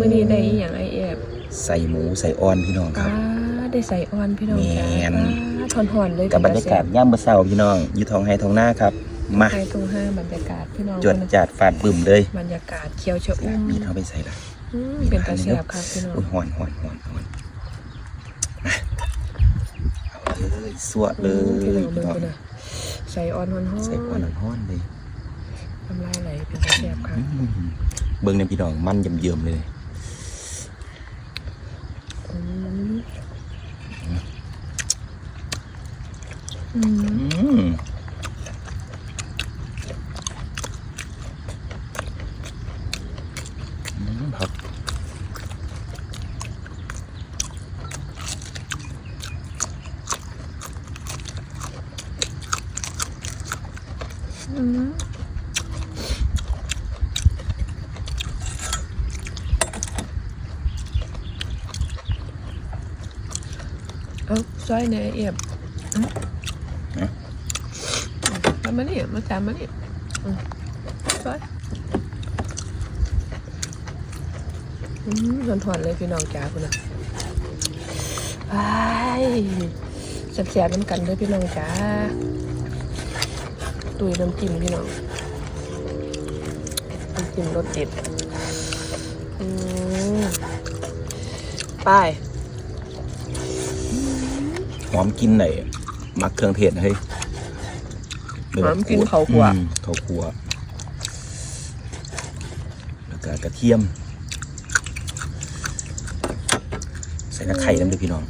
มื่อนี้ได้อหย่างไอเอฟใส่หมูใส่อ่อนพี่น้องคป้ารับได้ใส่ออนพี่น้องจ้าแม่นทอนหอนๆเลยกับบรรยากาศย่ามเมื่อเช้าพี่น้องอยู่ท้องไฮท้องหน้าครับ มาใครตรงห้าบรรยากาศพี่น้องจวดจาดฟาดบึมเลยบรรยากาศเขียวชะอุ่มมีเท่าไปใส่ละอืมเป็นตาแซ่บครับพี่น้องอุ้ยหอนหอนหอนหอนมาเอาเลยสวดเลพี่น้ยองเบิ่งพี่น้องกันนะใส่ออนหอนๆใส่อ่อนหอนๆเลย น้ำลายไหลเป็นตาแซ่บครับ อืมเบิ่งเนี่ยพี่น้องมันเยิ่มๆเลย อืมอืมอืมครับอืมเอาซอยในเอฟอื มามานี่มาตามมานี่อืมซอยอืมถอนๆเลยพี่น้องจ๋าคุณนะไปแซ่บๆน้ำกันด้วยพี่น้องจ๋าตุยน้ำจิ้มพี่น้องน้ำจิ้มรสเด็ดอืมไปหอมกินไหนมักเครื่องเทศนะเฮ้ย หอมกินข้าวคั่วอืมข้าวคั่วแล้วก็กระเทียม ใส่ตะไคร้น้ำด้วยพี่น้อง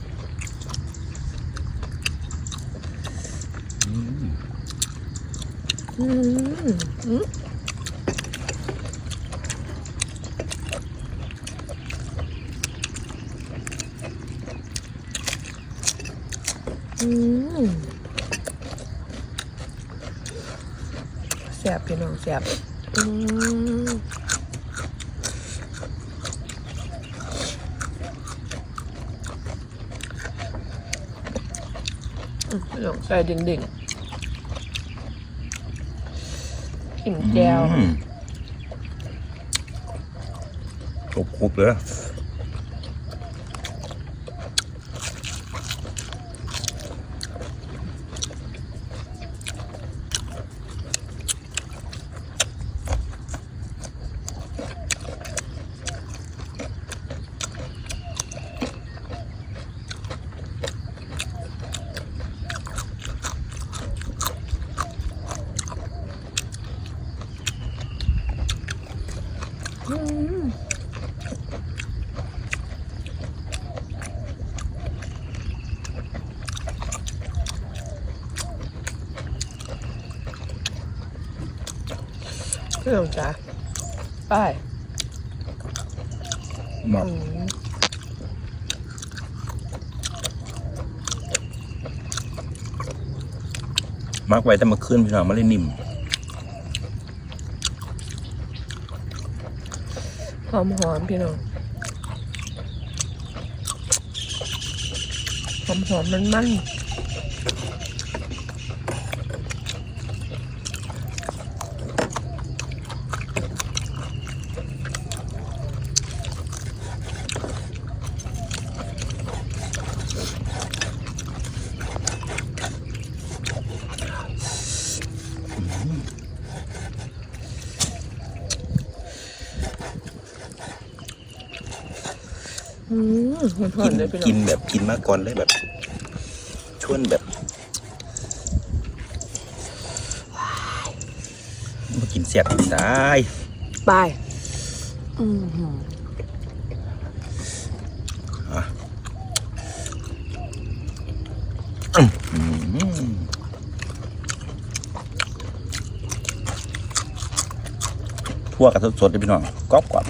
อืม อืมอืมอืมแซ่ บพี่น้องแซ่บอืมอืมพี่น้องดิ่งๆขิงแก้วอืมครบครบเลย พี่น้องจ๋าไปเหมาะอืมมักไว้แต่เมาขึ้นพี่น้องมาเลยนิ่มหอมหอมๆพี่น้องหอมหอมมันมัน กิมนเลยพี่น้กิองนแบบกินมาก่อนเลยแบบ ชวนแบบมากินเสียบสายไปอืมหืมอืมทั่วกับสดๆเลยพี่น้องกรอบกรอบ